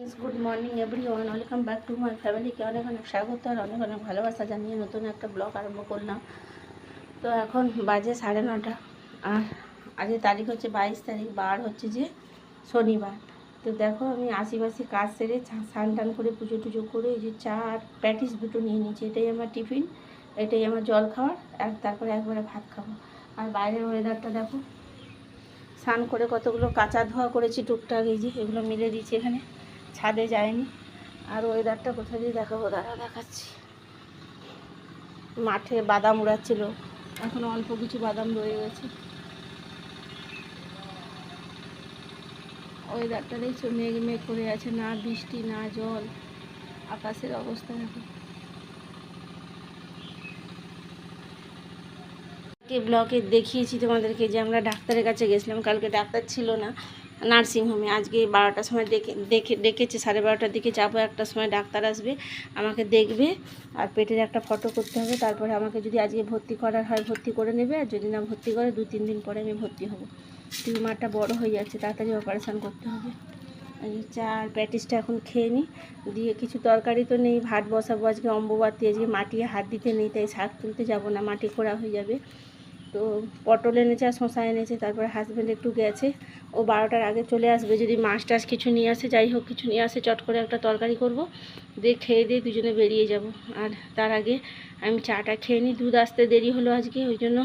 Good morning everyone welcome back to my ফ্যামিলিকে অনেক অনেক স্বাগত আর অনেক অনেক ভালোবাসা জানিয়ে নতুন একটা ব্লগ আরম্ভ করলাম। তো এখন বাজে সাড়ে নটা। আর আজকে তারিখ হচ্ছে বাইশ তারিখ, বার হচ্ছে যে শনিবার। তো দেখো, আমি আশিপাশি কাজ সেরে স্নান টান করে, পুজো টুজো করে, এই যে চা আর প্যাটিস দুটো নিয়ে নিয়েছি। এটাই আমার টিফিন, এটাই আমার জল খাওয়ার, আর তারপরে একবারে ভাত খাব। আর বাইরের ওয়েদারটা দেখো, স্নান করে কতগুলো কাঁচা ধোয়া করেছি টুকটাক, এই যে এগুলো মিলে দিয়েছি এখানে। ছাদে যায়নি। আর ওয়েদারটা কোথা দিয়ে দেখাবো? দাঁড়া দেখাচ্ছি। মাঠে বাদাম উড়াচ্ছিল। এখন অল্প কিছু বাদাম রয়ে গেছে। ওয়েদারটা দেখছ মেঘ মেঘ করে আছে, না বৃষ্টি, না জল। আকাশের অবস্থা দেখো। ব্লকে দেখিয়েছি তোমাদেরকে যে আমরা ডাক্তারের কাছে গেছিলাম। কালকে ডাক্তার ছিল না। নার্সিংহোমে। আজকে বারোটার সময় দেখে দেখে ডেকেছে সাড়ে বারোটার দিকে যাব একটার সময় ডাক্তার আসবে, আমাকে দেখবে, আর পেটের একটা ফটো করতে হবে, তারপরে আমাকে যদি আজকে ভর্তি করার হয়, ভর্তি করে নেবে, আর যদি না ভর্তি করে, দু তিন দিন পরে আমি ভর্তি হব। টিউমারটা বড় হয়ে যাচ্ছে, তাড়াতাড়ি অপারেশান করতে হবে। চা আর প্যাটিসটা এখন খেয়ে নিই দিয়ে কিছু তরকারি তো নেই, ভাত বসাবো আজকে, অম্বুবাতি, আজকে মাটি হাত দিতে নেই, তাই শাক তুলতে যাব না, মাটি খোঁড়া হয়ে যাবে। তো পটল এনেছে আর শশা এনেছে, তারপরে হাজব্যান্ড একটু গেছে। ও বারোটার আগে চলে আসবে, যদি মাছ টাছ কিছু নিয়ে আসে, যাই হোক কিছু নিয়ে আসে, চট করে একটা তরকারি করব। দিয়ে খেয়ে দিয়ে দুজনে বেরিয়ে যাব। আর তার আগে আমি চাটা খেয়ে নিই। দুধ আসতে দেরি হলো আজকে, ওই জন্য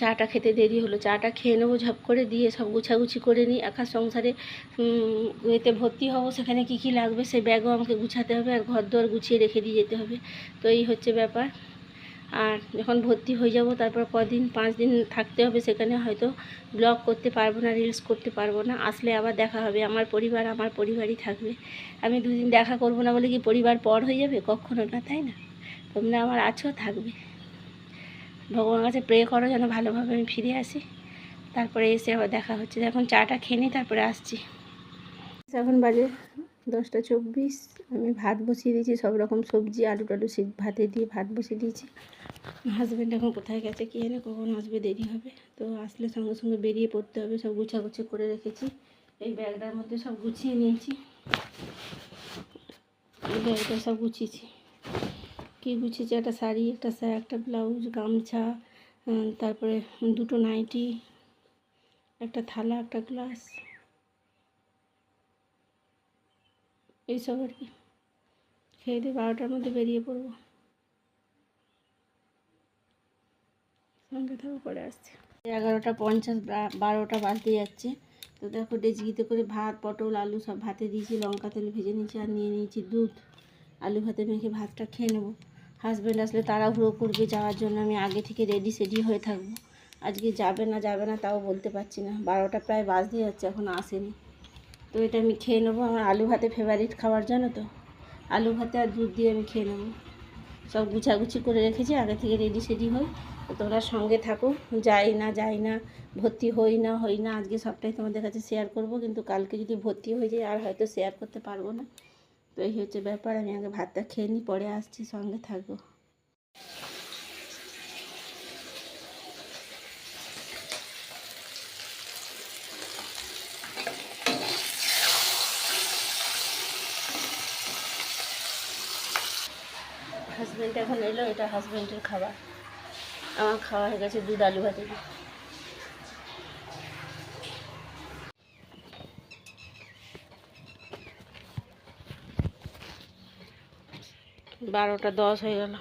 চাটা খেতে দেরি হলো। চাটা খেয়ে নেব, ঝপ করে দিয়ে সব গুছাগুছি করে নিই। একা সংসারে এতে ভর্তি হব, সেখানে কি কি লাগবে সেই ব্যাগও আমাকে গুছাতে হবে আর ঘর দর গুছিয়ে রেখে দিয়ে যেতে হবে। তো এই হচ্ছে ব্যাপার। আর যখন ভর্তি হয়ে যাব, তারপর কদিন, পাঁচ দিন থাকতে হবে, সেখানে হয়তো ব্লগ করতে পারব না রিলস করতে পারব না। আসলে আবার দেখা হবে, আমার পরিবার আমার পরিবারই থাকবে। আমি দুদিন দেখা করব না বলে কি পরিবার পর হয়ে যাবে? কখনো না, তাই না? তোমরা আমার আছো, থাকবে। ভগবানের কাছে প্রে করো যেন ভালোভাবে আমি ফিরে আসি। তারপরে এসে আবার দেখা হচ্ছে। এখন চাটা খেয়ে নিই তারপরে আসছি। এখন বাজে দশটা চব্বিশ, আমি ভাত বসিয়ে দিয়েছি, সব রকম সবজি, আলু টালু ভাতে দিয়ে ভাত বসিয়ে দিয়েছি। হাজব্যান্ড এখন কোথায় গেছে কী জানে, কখন আসবে দেরি হবে। তো আসলে সঙ্গে সঙ্গে বেরিয়ে পড়তে হবে, সব গুছাগুছি করে রেখেছি। এই ব্যাগটার মধ্যে সব গুছিয়ে নিয়েছি। এই ব্যাগটা সব গুছিয়েছি। কী গুছিয়েছি? একটা শাড়ি, একটা স্যা একটা ব্লাউজ, গামছা তারপরে দুটো নাইটি, একটা থালা, একটা গ্লাস। এইসব আর কি। খেয়ে দিয়ে বারোটার মধ্যে বেরিয়ে পড়ব। সঙ্গে থাকো, পরে আসছে। এগারোটা পঞ্চাশ বারোটা বাজতে যাচ্ছে। তো দেখো ডেচকিতে করে ভাত, পটল, আলু সব ভাতে দিয়েছি, লঙ্কা তেল ভেজে নিয়েছি আর নিয়ে নিয়েছি দুধ। আলু ভাতে মেখে ভাতটা খেয়ে নেব। হাজব্যান্ড আসলে তাড়াহুড়ো করবে যাওয়ার জন্য, আমি আগে থেকে রেডি সেডি হয়ে থাকব। আজকে যাবে না যাবে না, তাও বলতে পারছি না। বারোটা প্রায় বাজতে যাচ্ছে, এখন আসেনি। তো এটা আমি খেয়ে নেব আমার আলু ভাতে ফেভারিট খাবার, জানো তো? আলু ভাতে আর দুধ দিয়ে আমি খেয়ে নেব। সব গুছাগুছি করে রেখেছি, আগে থেকে রেডি সেডি হই। তোমরা সঙ্গে থাকো, যাই না যাই না, ভর্তি হই না হই না, আজকে সবটাই তোমাদের কাছে শেয়ার করব। কিন্তু কালকে যদি ভর্তি হয়ে যায়, আর হয়তো শেয়ার করতে পারব না। তো এই হচ্ছে ব্যাপার, আমি আগে ভাতটা খেয়ে নিই পরে আসছি, সঙ্গে থাকব হাজব্যান্ড এখন এলো, এটা হাজব্যান্ডের খাবার। আমার খাওয়া হয়ে গেছে দুধ আলু ভাতে। বারোটা দশ হয়ে গেল।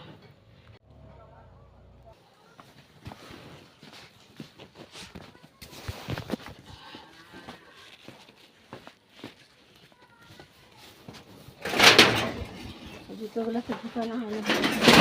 জুতোগুলোকে ঢুকানো হয় না অনেরু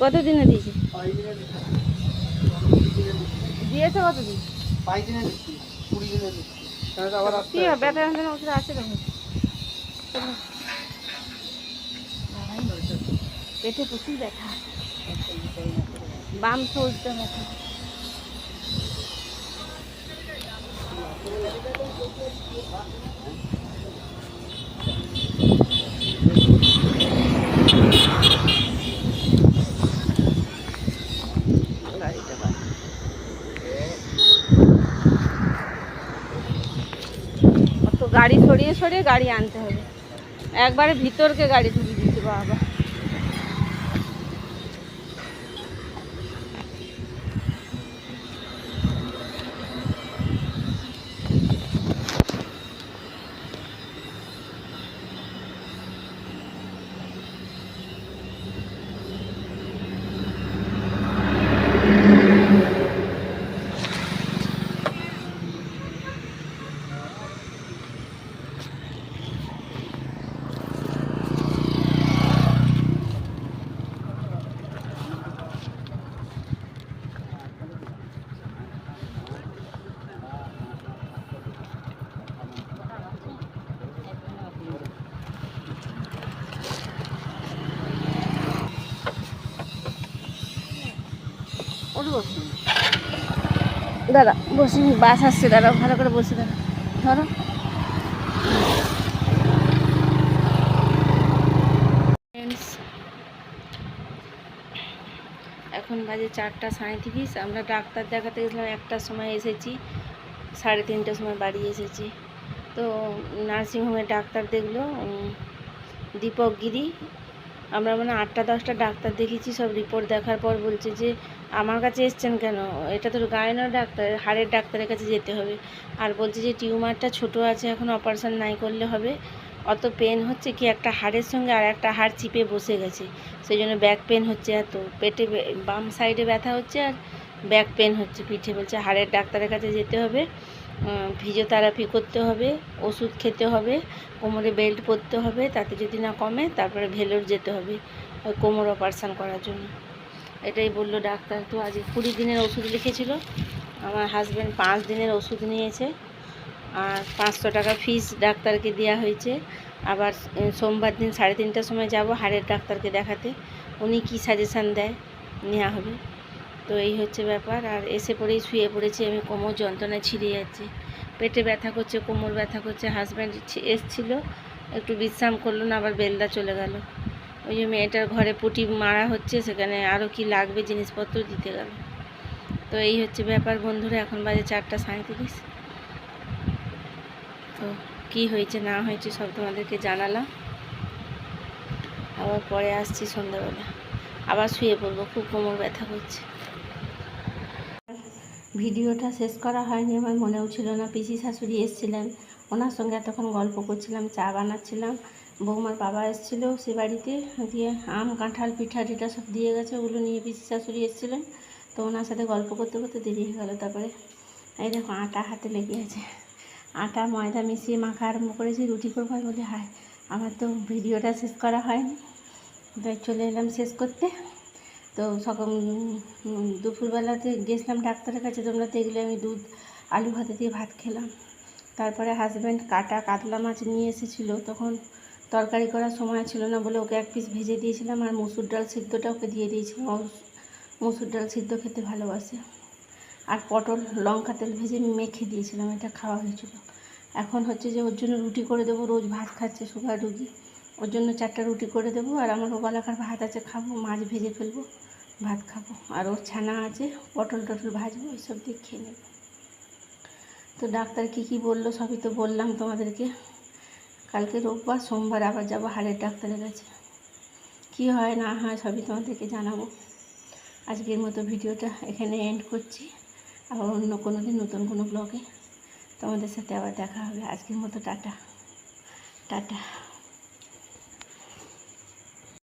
কত দিনে দিয়েছে দিয়েছে কত দিন ব্যথা যন্ত্রণা ওষুধ আছে তখন। পেটে প্রচুর ব্যথা বাম চলতে ব্যথা। গাড়ি সরিয়ে সরিয়ে গাড়ি আনতে হবে। একবারে ভিতরকে গাড়ি ঢুকিয়ে দিতে বাবা। দাঁড়া বসি বাস আসছে দাঁড়া ভালো করে বসে দাঁড়া ধরো। এখন বাজে চারটা সাঁত্রিশ আমরা ডাক্তার দেখাতে গেছিলাম একটার সময় এসেছি সাড়ে তিনটার সময় বাড়ি এসেছি। তো নার্সিংহোমে ডাক্তার দেখল দীপক গিরি আমরা মানে আটটা, দশটা ডাক্তার দেখিয়েছি সব রিপোর্ট দেখার পর বলছে যে আমার কাছে এসছেন কেন? এটা তো গায়নের ডাক্তার, হাড়ের ডাক্তারের কাছে যেতে হবে। আর বলছে যে টিউমারটা ছোট আছে, এখন অপারেশন নাই করলে হবে। অত পেন হচ্ছে কি, একটা হাড়ের সঙ্গে আর একটা হাড় চিপে বসে গেছে। সেই জন্য ব্যাক পেন হচ্ছে এত। পেটে বাম সাইডে ব্যথা হচ্ছে আর ব্যাক পেন হচ্ছে, পিঠে বলছে হাড়ের ডাক্তারের কাছে যেতে হবে। ফিজিওথেরাপি করতে হবে, ওষুধ খেতে হবে, কোমরে বেল্ট পরতে হবে, তাতে যদি না কমে তারপরে ভেলোর যেতে হবে, ওই কোমর অপারেশান করার জন্য। এটাই বলল ডাক্তার। তো আজ কুড়ি দিনের ওষুধ লিখেছিল। আমার হাজব্যান্ড পাঁচ দিনের ওষুধ নিয়েছে। আর পাঁচশো টাকা ফিস ডাক্তারকে দেওয়া হয়েছে। আবার সোমবার দিন সাড়ে তিনটার সময় যাব হাড়ের ডাক্তারকে দেখাতে। উনি কি সাজেশান দেয় নেওয়া হবে। তো এই হচ্ছে ব্যাপার। আর এসে পরেই শুয়ে পড়েছি আমি, কোমর যন্ত্রণায় ছিঁড়ে যাচ্ছে। পেটে ব্যথা করছে, কোমর ব্যথা করছে হাজব্যান্ড এসছিল, একটু বিশ্রাম করল না, আবার বেলদা চলে গেল। ওই যে মেয়েটার ঘরে পুটি মারা হচ্ছে, সেখানে আরও কি লাগবে জিনিসপত্র দিতে গেল। তো এই হচ্ছে ব্যাপার বন্ধুরা, এখন বাজে চারটা সাঁত্রিশ তো কি হয়েছে, না হয়েছে সব তোমাদেরকে জানালাম। আবার পরে আসছি সন্ধ্যাবেলা। আবার শুয়ে পড়ব, খুব কোমর ব্যথা করছে। ভিডিওটা শেষ করা হয়নি, আমার মনেও ছিল না, পিসি শাশুড়ি এসেছিলেন। ওনার সঙ্গে এতক্ষণ গল্প করছিলাম, চা বানাচ্ছিলাম। বৌমার বাবা এসেছিল সে বাড়িতে, দিয়ে আম, কাঁঠাল, পিঠা টিঠা সব দিয়ে গেছে, ওগুলো নিয়ে পিসি শাশুড়ি এসেছিলেন। তো ওনার সাথে গল্প করতে করতে দেরি হয়ে গেলো তারপরে। এই দেখো, আটা হাতে লেগে আছে। আটা, ময়দা মিশিয়ে মাখা আরম্ভ করেছি, রুটি করব বলে, হায়, আমার তো ভিডিওটা শেষ করা হয়নি। তাই চলে এলাম শেষ করতে। তো সকাল দুপুরবেলাতে গেছিলাম ডাক্তারের কাছে, তোমরা দেখলে আমি দুধ, আলু ভাতে দিয়ে ভাত খেলাম। তারপরে হাজব্যান্ড কাটা কাতলা মাছ নিয়ে এসেছিল, তখন তরকারি করার সময় ছিল না বলে ওকে এক পিস ভেজে দিয়েছিলাম আর মুসুর ডাল সিদ্ধটা ওকে দিয়ে দিয়েছিলাম। মুসুর ডাল সিদ্ধ খেতে ভালোবাসে। আর পটল, লঙ্কা তেল ভেজে মেখে দিয়েছিলাম, এটা খাওয়া হয়েছিল। এখন হচ্ছে যে ওর জন্য রুটি করে দেবো, রোজ ভাত খাচ্ছে, সুগার রুগী। ওর জন্য চারটা রুটি করে দেবো আর আমার ওবেলাকার ভাত আছে, খাব, মাছ ভেজে ফেলব, ভাত খাব। আর ওর ছানা আছে, পটল টটল ভাজবো এইসব দিয়ে খেয়ে নেব। তো ডাক্তার কী কী বলল সবই তো বললাম তোমাদেরকে। কালকে রোববার, সোমবার আবার যাব হাড়ের ডাক্তারের কাছে। কী হয়, না হয় সবই তোমাদেরকে জানাব। আজকের মতো ভিডিওটা এখানে এন্ড করছি। আবার অন্য কোনো দিন নতুন কোনো ব্লগে তোমাদের সাথে আবার দেখা হবে। আজকের মতো টাটা। টাটা।